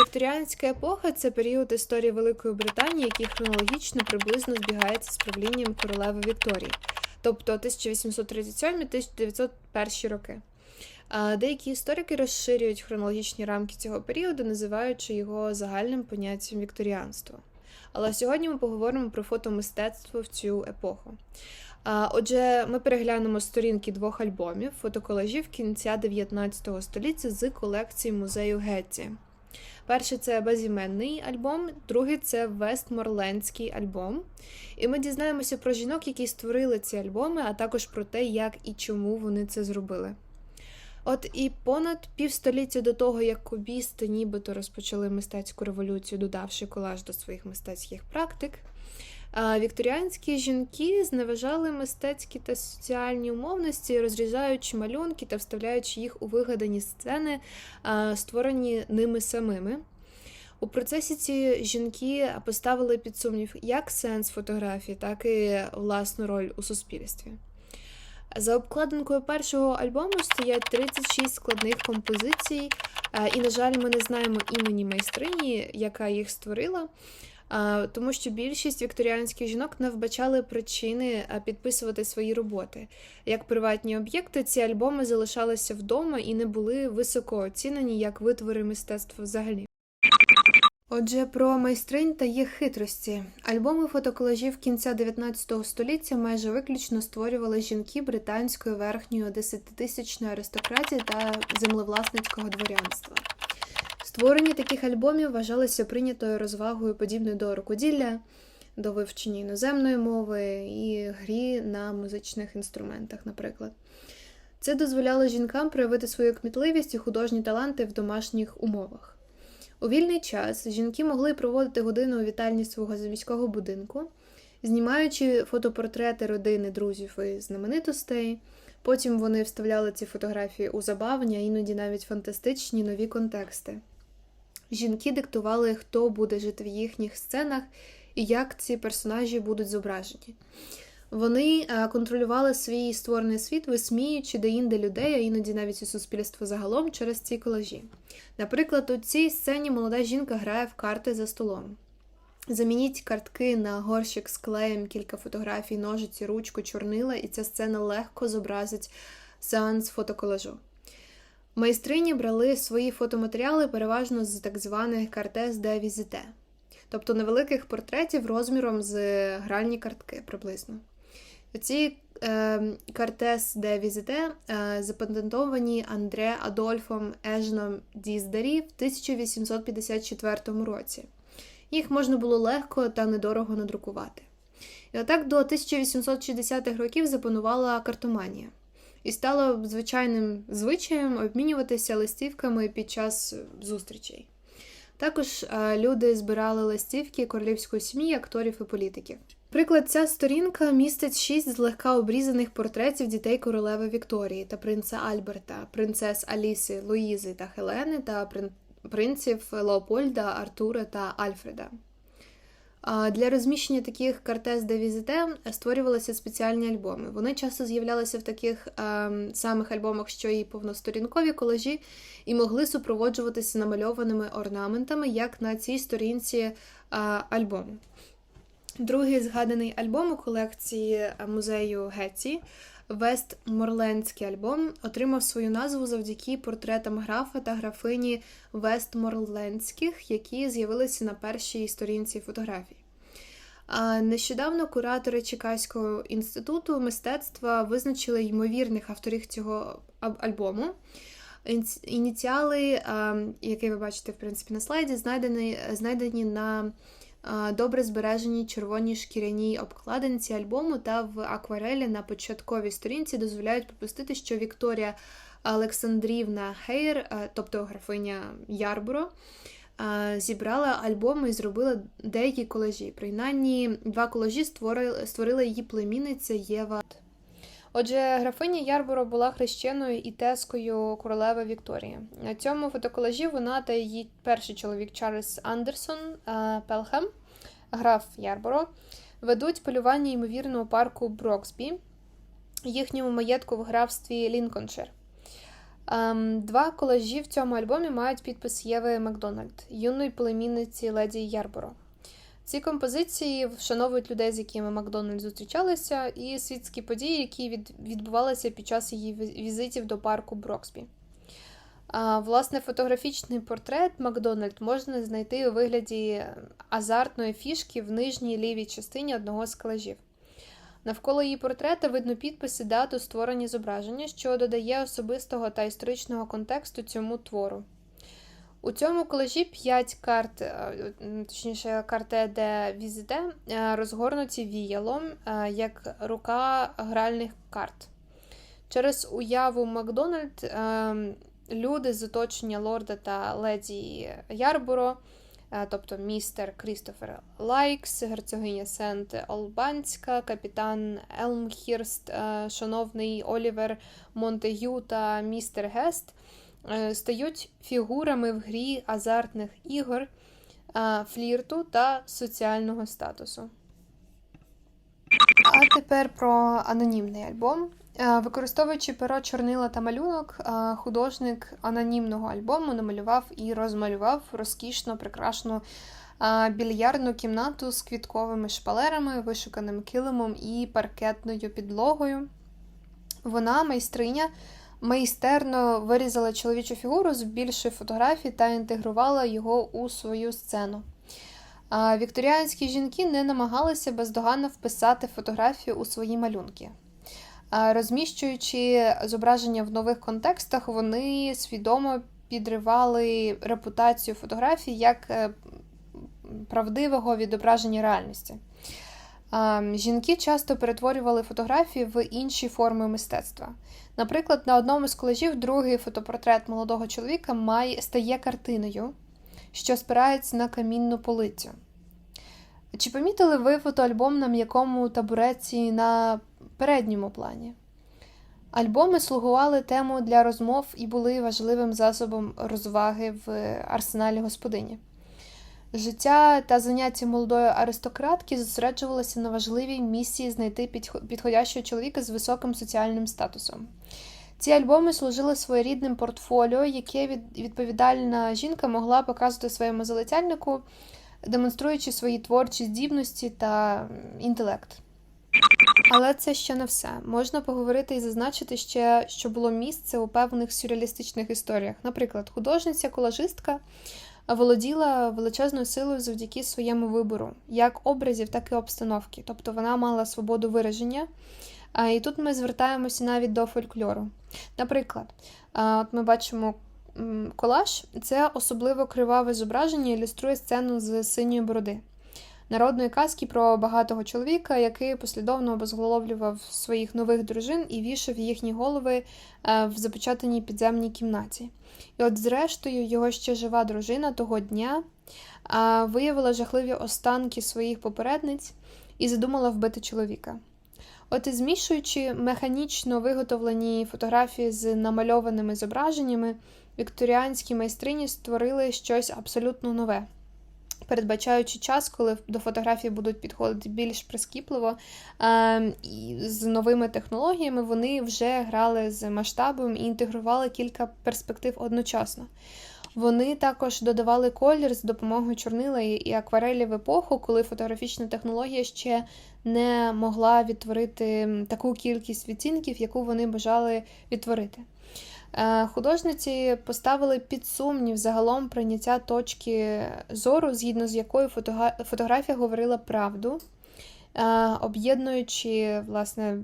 Вікторіанська епоха це період історії Великої Британії, який хронологічно приблизно збігається з правлінням королеви Вікторії, тобто 1837-1901 роки. Деякі історики розширюють хронологічні рамки цього періоду, називаючи його загальним поняттям вікторіанства. Але сьогодні ми поговоримо про фотомистецтво в цю епоху. Отже, ми переглянемо сторінки двох альбомів фотоколажів кінця 19 століття з колекції музею Гетті. Перший це безіменний альбом, другий це Вестморлендський альбом. І ми дізнаємося про жінок, які створили ці альбоми, а також про те, як і чому вони це зробили. От і понад півстоліття до того, як кубісти нібито розпочали мистецьку революцію, додавши колаж до своїх мистецьких практик, вікторіанські жінки зневажали мистецькі та соціальні умовності, розрізаючи малюнки та вставляючи їх у вигадані сцени, створені ними самими. У процесі ці жінки поставили під сумнів як сенс фотографії, так і власну роль у суспільстві. За обкладинкою першого альбому стоять 36 складних композицій, і, на жаль, ми не знаємо імені майстрині, яка їх створила, тому що більшість вікторіанських жінок не вбачали причини підписувати свої роботи. Як приватні об'єкти, ці альбоми залишалися вдома і не були високо оцінені як витвори мистецтва взагалі. Отже, про майстринь та їх хитрості. Альбоми фотоколажів кінця 19 століття майже виключно створювали жінки британської верхньої десятитисячної аристократії та землевласницького дворянства. Створення таких альбомів вважалося прийнятою розвагою подібною до рукоділля, до вивчення іноземної мови і грі на музичних інструментах, наприклад. Це дозволяло жінкам проявити свою кмітливість і художні таланти в домашніх умовах. У вільний час жінки могли проводити годину у вітальні свого заміського будинку, знімаючи фотопортрети родини, друзів і знаменитостей. Потім вони вставляли ці фотографії у забавні, а іноді навіть фантастичні нові контексти. Жінки диктували, хто буде жити в їхніх сценах і як ці персонажі будуть зображені. Вони е, контролювали свій створений світ, висміюючи деінде людей, а іноді навіть і суспільство загалом через ці колажі. Наприклад, у цій сцені молода жінка грає в карти за столом. Замініть картки на горщик з клеєм, кілька фотографій, ножиці, ручку, чорнила, і ця сцена легко зобразить сеанс фотоколажу. Майстрині брали свої фотоматеріали переважно з так званих картес де візите, тобто невеликих портретів розміром з гральні картки приблизно. Ці е, картес де візите е, запатентовані Андре Адольфом Ежном Діздарі в 1854 році. Їх можна було легко та недорого надрукувати. І отак до 1860-х років запанувала картоманія. І стало звичайним звичаєм обмінюватися листівками під час зустрічей. Також е, люди збирали листівки королівської сім'ї, акторів і політиків. Приклад, ця сторінка містить шість злегка обрізаних портретів дітей королеви Вікторії та принца Альберта, принцес Аліси, Луїзи та Хелени та принців Леопольда, Артура та Альфреда. Для розміщення таких картез де візите створювалися спеціальні альбоми. Вони часто з'являлися в таких е, самих альбомах, що і повносторінкові колажі, і могли супроводжуватися намальованими орнаментами, як на цій сторінці е, альбому. Другий згаданий альбом у колекції музею Гетті Вестморлендський альбом отримав свою назву завдяки портретам графа та графині Вестморлендських, які з'явилися на першій сторінці фотографій. Нещодавно куратори Чекаського інституту мистецтва визначили ймовірних авторів цього альбому. Ініціали, які ви бачите в принципі на слайді, знайдені, знайдені на добре збереженій червоній шкіряній обкладинці альбому та в акварелі на початковій сторінці дозволяють припустити, що Вікторія Олександрівна Хейр, тобто графиня Ярборо, зібрала альбом і зробила деякі колажі. Принаймні, два колажі створила її племінниця Єва. Отже, графиня Ярборо була хрещеною і тескою королеви Вікторії. На цьому фотоколажі вона та її перший чоловік Чарльз Андерсон Пелхем, граф Ярборо, ведуть полювання ймовірно у парку Броксбі, їхньому маєтку в графстві Лінконшир. Ем, Два колажі в цьому альбомі мають підпис Єви Макдональд, юної племінниці Леді Ярборо. Ці композиції вшановують людей, з якими Макдональд зустрічалися, і світські події, які від, відбувалися під час її візитів до парку Броксбі. А, Власне, фотографічний портрет Макдональд можна знайти у вигляді азартної фішки в нижній лівій частині одного з колажів. Навколо її портрета видно підписи дату створення зображення, що додає особистого та історичного контексту цьому твору. У цьому колежі 5 карт, е, точніше, карте де візите, е, розгорнуті віялом е, як рука гральних карт. Через уяву Макдональд люди з оточення лорда та леді Ярборо, тобто містер Крістофер Лайкс, герцогиня Сент Олбанська, капітан Елмхірст, шановний Олівер Монтегю та містер Гест. Е, стають фігурами в грі азартних ігор, е, флірту та соціального статусу. А тепер про анонімний альбом. Е, використовуючи перо чорнила та малюнок, художник анонімного альбому намалював і розмалював розкішно прикрашену більярдну кімнату з квітковими шпалерами, вишуканим килимом і паркетною підлогою. Вона майстриня майстерно вирізала чоловічу фігуру з більшої фотографій та інтегрувала його у свою сцену. Вікторіанські жінки не намагалися бездоганно вписати фотографію у свої малюнки. Розміщуючи зображення в нових контекстах, вони свідомо підривали репутацію фотографій як е, правдивого відображення реальності. Жінки часто перетворювали фотографії в інші форми мистецтва. Наприклад, на одному з колежів другий фотопортрет молодого чоловіка має, стає картиною, що спирається на камінну полицю. Чи помітили ви фотоальбом на м'якому табуреці на передньому плані? Альбоми слугували тему для розмов і були важливим засобом розваги в арсеналі господині. Життя та заняття молодої аристократки зосереджувалися на важливій місії знайти підходящого чоловіка з високим соціальним статусом. Ці альбоми служили своєрідним портфоліо, яке відповідальна жінка могла показувати своєму залицяльнику, демонструючи свої творчі здібності та інтелект. Але це ще не все. Можна поговорити і зазначити ще, що було місце у певних сюрреалістичних історіях. Наприклад, художниця-колажистка володіла величезною силою завдяки своєму вибору, як образів, так і обстановки. Тобто вона мала свободу вираження. І тут ми звертаємося навіть до фольклору. Наприклад, от ми бачимо колаж це особливо криваве зображення, ілюструє сцену з синьої бороди. Народної казки про багатого чоловіка, який послідовно обезголовлював своїх нових дружин і вішав їхні голови в запечатаній підземній кімнаті. І от, зрештою, його ще жива дружина того дня виявила жахливі останки своїх попередниць і задумала вбити чоловіка. От і змішуючи механічно виготовлені фотографії з намальованими зображеннями, вікторіанські майстрині створили щось абсолютно нове. Передбачаючи час, коли до фотографії будуть підходити більш прискіпливо е, і з новими технологіями, вони вже грали з масштабом і інтегрували кілька перспектив одночасно. Вони також додавали колір з допомогою чорнила і акварелі в епоху, коли фотографічна технологія ще не могла відтворити таку кількість відцінків, яку вони бажали відтворити. Е, художниці поставили під сумнів загалом прийняття точки зору, згідно з якою фотографія говорила правду, е, об'єднуючи власне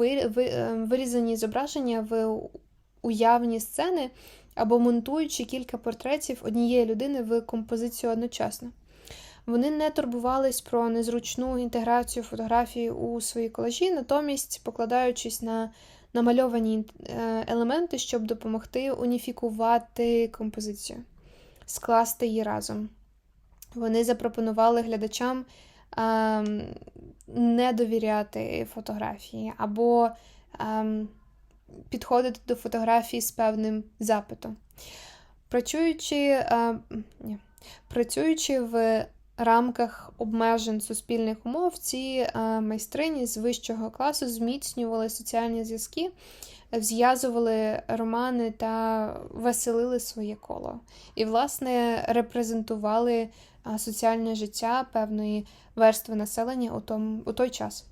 е, вирізані зображення в уявні сцени або монтуючи кілька портретів однієї людини в композицію одночасно. Вони не турбувались про незручну інтеграцію фотографії у свої колажі, натомість покладаючись на намальовані е, елементи, щоб допомогти уніфікувати композицію, скласти її разом. Вони запропонували глядачам а, не довіряти фотографії або а, підходити до фотографії з певним запитом. Працюючи, а, ні, працюючи в рамках обмежень суспільних умов ці е, майстрині з вищого класу зміцнювали соціальні зв'язки, зв'язували романи та веселили своє коло. І, власне, репрезентували соціальне життя певної верстви населення у, том, у той час.